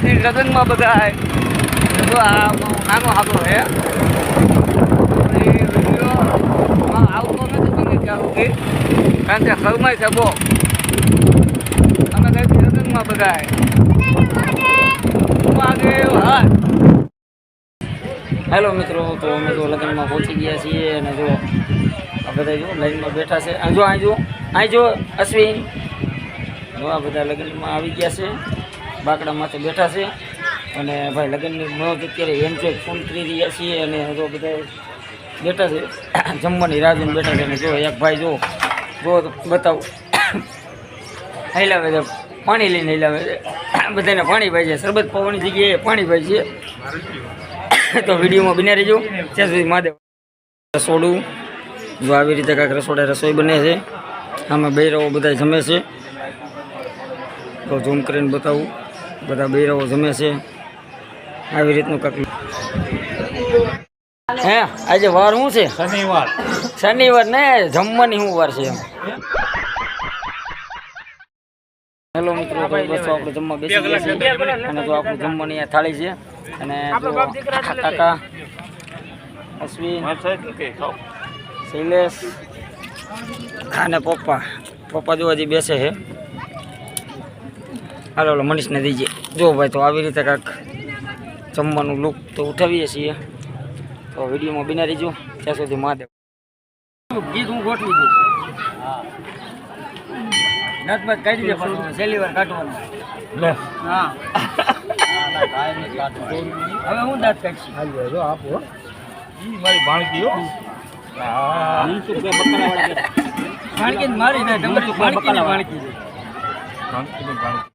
કઈ લગ્નમાં બધા જો આ નાનો હાથો વિડીયોમાં આવતો નથી બને ત્યાં કારણ કે શરમાઈ છે બહુ. અમે કઈ લગ્નમાં બધા હા હેલો? મિત્રો, તો અમે જો લગ્નમાં પહોંચી ગયા છીએ અને જો આ બધા જો લાઈનમાં બેઠા છે. આ જો અહીં જો અહીં જો અશ્વિન. જો આ બધા લગ્નમાં આવી ગયા છે. બાકડા માથે બેઠા છે. અને ભાઈ લગ્નની મોજ અત્યારે એન્જોય ફોન કરી રહ્યા છીએ અને જો બધા બેઠા છે. જમવાની રાજુ બેઠા છે. અને જો એક ભાઈ જો જો બતાવો. હિલાવે છે. પાણી લઈને હિલાવે છે. બધાને પાણી ભાઈ છે. શરબત પવાની જગ્યાએ પાણી ભાઈ છે. તો વિડીયોમાં બિના રહેજો. ત્યાં સુધી મહાદેવ. રસોડું. જો આવી રીતે કાંઈક રસોડા રસોઈ બને છે. આમાં બૈરાઓ બધા જમે છે. તો ઝૂમ કરીને બતાવું. બધા બૈરાઓ જમે છે. આવી રીતનું કાંઈક. હે આજે વાર શું છે? શનિવાર. શનિવાર ને જમવાની શું વાર છે એમ? હેલો મિત્રો તો બસ આપણે જમવા બેસી ગયા છીએ. અને જો આપણું જમવાની આ થાળી છે અને કાકા અશ્વિન શૈલેષ અને પપ્પા. પપ્પા જો હજી બેસે છે. હાલો હાલો મનીષને દીજે જો ભાઈ તો આવી રીતે કાંક જમવાનું લુક તો ઉઠાવીએ છીએ. તો વિડીયોમાં બિના રહીજો. ત્યાં સુધી મહાદેવ. ગીત હું ગોઠવી દઉં નત બત કાઢી દે પાછું. છેલ્લી વાર કાઢવાનું. હા. હવે હું દાંત કાઢીશ. જો આપો મારી ભાણકી હો. ભાણકી મારી ના તમારી ભાણકી ભાણકી ભાણકી.